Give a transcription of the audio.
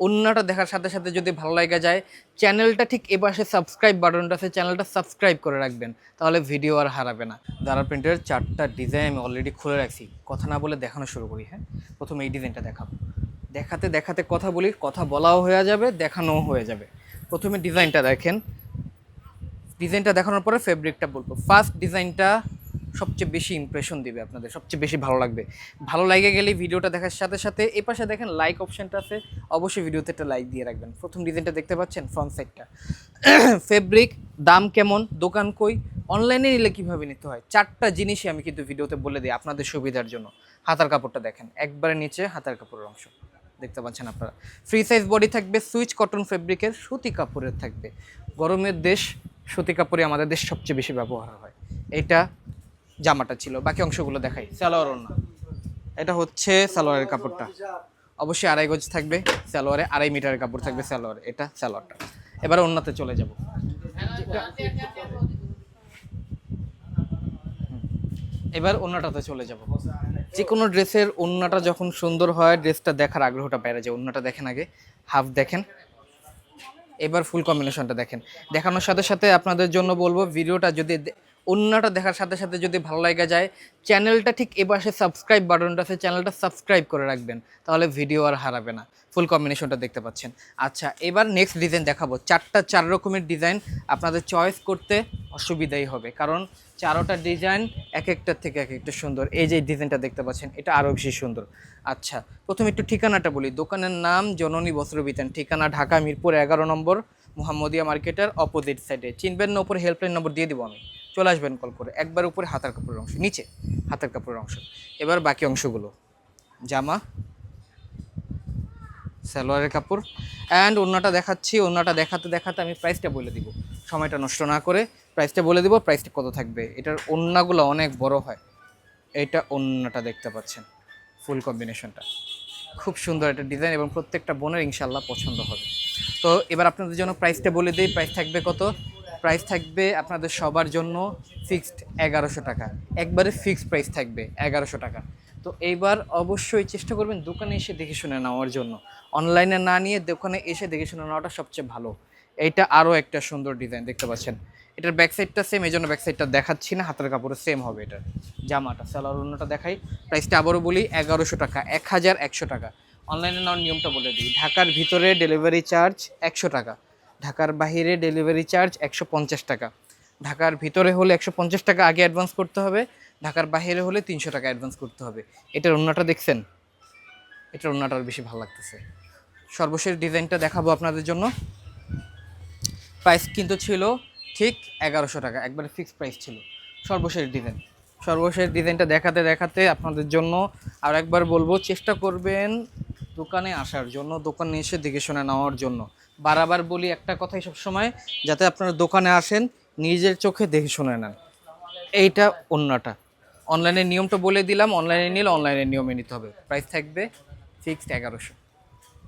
অন্যটা দেখার সাথে সাথে যদি ভালো লাগা যায়, চ্যানেলটা ঠিক এ পাশে সাবস্ক্রাইব বাটনটা আছে, চ্যানেলটা সাবস্ক্রাইব করে রাখবেন, তাহলে ভিডিও আর হারাবে না। দারা প্রিন্টের চারটা ডিজাইন আমি অলরেডি খুলে রাখছি। কথা না বলে দেখানো শুরু করি হ্যাঁ? প্রথমে এই ডিজাইনটা দেখাবো। দেখাতে দেখাতে কথা বলি, কথা বলাও হয়ে যাবে, দেখানোও হয়ে যাবে। প্রথমে ডিজাইনটা দেখেন। ডিজাইনটা দেখানোর পরে ফেব্রিকটা বলব। ফার্স্ট ডিজাইনটা সবচেয়ে বেশি ইমপ্রেশন দিবে আপনাদের, সবচেয়ে বেশি ভালো লাগবে। ভালো লাগে গেলে ভিডিওটা দেখার সাথে সাথে এই পাশে দেখেন লাইক অপশনটা আছে, অবশ্যই ভিডিওতে একটা লাইক দিয়ে রাখবেন। প্রথম ডিজাইনটা দেখতে পাচ্ছেন ফ্রন্ট সাইডটা ফেব্রিক দাম কেমন, দোকান কই অনলাইনে নিলে কীভাবে নিতে হয়? চারটা জিনিসই আমি কিন্তু ভিডিওতে বলে দিই আপনাদের সুবিধার জন্য। হাতার কাপড়টা দেখেন, একবারে নিচে হাতার কাপড়ের অংশ, দেখতে পাচ্ছেন আপনারা। ফ্রি সাইজ বডি থাকবে, সুইচ কটন ফেব্রিকের সুতি কাপড়ের থাকবে। গরমের দেশ, সুতি কাপড়ে আমাদের দেশ সবচেয়ে বেশি ব্যবহার হয়। এটা জামাটা ছিল, বাকি অংশগুলো দেখাই। সালোয়ার ওড়না। এটা হচ্ছে সালোয়ারের কাপড়টা। অবশ্যই আড়াই গজ থাকবে সালোয়ারে, আড়াই মিটারের কাপড় থাকবে সালোয়ারে, এটা সালোয়ারটা। এবার অন্যতে চলে যাব। এবার অন্যটাতে চলে যাব। যে কোনো ড্রেসের অন্যটা যখন সুন্দর হয়, ড্রেসটা দেখার আগ্রহটা বেড়ে যায়। অন্যটা দেখেন আগে, হাফ দেখেন। এবার ফুল কম্বিনেশনটা দেখেন। দেখানোর সাথে সাথে আপনাদের জন্য বলব, ভিডিওটা যদি অন্যটা দেখার সাথে সাথে যদি ভালো লাগা যায়, চ্যানেলটা ঠিক এ পাশে সাবস্ক্রাইব বাটনটা আছে, চ্যানেলটা সাবস্ক্রাইব করে রাখবেন, তাহলে ভিডিও আর হারাবে না। ফুল কম্বিনেশনটা দেখতে পাচ্ছেন। আচ্ছা এবার নেক্সট ডিজাইন দেখাবো। চারটা চার রকমের ডিজাইন আপনাদের চয়েস করতে অসুবিধাই হবে, কারণ চারোটা ডিজাইন এক একটার থেকে এক একটা সুন্দর। এই যে ডিজাইনটা দেখতে পাচ্ছেন, এটা আরও বেশি সুন্দর। আচ্ছা প্রথমে একটু ঠিকানাটা বলি। দোকানের নাম জননী বস্ত্র বিতান ঠিকানা ঢাকা মিরপুর এগারো নম্বর, মোহাম্মদিয়া মার্কেটের অপোজিট সাইডে চিনবেন না ওপর হেল্পলাইন নম্বর দিয়ে দিব আমি। চলে আসবেন কল করে। একবার উপরে হাতার কাপড়ের অংশ, নিচে হাতের কাপড়ের অংশ। এবার বাকি অংশগুলো। জামা, সালোয়ারের কাপড় অ্যান্ড অন্যটা দেখাচ্ছি। অন্যটা দেখাতে দেখাতে আমি প্রাইসটা বলে দিব। সময়টা নষ্ট না করে প্রাইসটা বলে দিব প্রাইসটা কত থাকবে। এটার অন্যগুলো অনেক বড় হয়। এটা অন্যটা দেখতে পাচ্ছেন ফুল কম্বিনেশনটা খুব সুন্দর একটা ডিজাইন এবং প্রত্যেকটা বোনের ইনশাল্লাহ পছন্দ হবে। তো এবার আপনাদের জন্য প্রাইসটা বলে দিই। প্রাইস থাকবে কত? প্রাইস থাকবে আপনাদের সবার জন্য ফিক্সড এগারোশো টাকা। একবারে ফিক্সড প্রাইস থাকবে এগারোশো টাকা। তো এইবার অবশ্যই চেষ্টা করবেন দোকানে এসে দেখে শুনে নেওয়ার জন্য। অনলাইনে না নিয়ে দোকানে এসে দেখে শুনে নেওয়াটা সবচেয়ে ভালো। এইটা আরও একটা সুন্দর ডিজাইন দেখতে পাচ্ছেন। এটার ব্যাক সাইডটা সেম এই জন্য ব্যাক সাইডটা দেখাচ্ছি না, হাতের কাপড়ে সেম হবে এটা। জামাটা সালোয়ার অন্যটা দেখাই। প্রাইসটা আবারও বলি, এগারোশো টাকা, এক হাজার একশো টাকা। অনলাইনে নেওয়ার নিয়মটা বলে দিই, ঢাকার ভিতরে ডেলিভারি চার্জ একশো টাকা। ঢাকার বাইরে ডেলিভারি চার্জ একশো পঞ্চাশ টাকা। ঢাকার ভিতরে হলে একশো পঞ্চাশ টাকা আগে অ্যাডভান্স করতে হবে, ঢাকার বাইরে হলে তিনশো টাকা অ্যাডভান্স করতে হবে। এটার অন্যটা দেখছেন? এটার অন্যটা আর বেশি ভালো লাগতেছে। সর্বশেষ ডিজাইনটা দেখাবো আপনাদের জন্য। প্রাইস কিন্তু ছিল ঠিক এগারোশো টাকা, একবারে ফিক্সড প্রাইস ছিল। সর্বশেষ ডিজাইন সর্বশেষ ডিজাইনটা দেখাতে দেখাতে আপনাদের জন্য আর একবার বলব, চেষ্টা করবেন দোকানে আসার জন্য, দোকানে এসে দেখে শুনে নেওয়ার জন্য। বারবার বলি একটা কথাই সবসময়, যাতে আপনারা দোকানে আসেন, নিজের চোখে দেখে শুনে নেন। এইটা অন্যটা। অনলাইনের নিয়মটা বলে দিলাম, অনলাইনে নিলে অনলাইনের নিয়মে নিতে হবে। প্রাইস থাকবে ফিক্সড এগারোশো।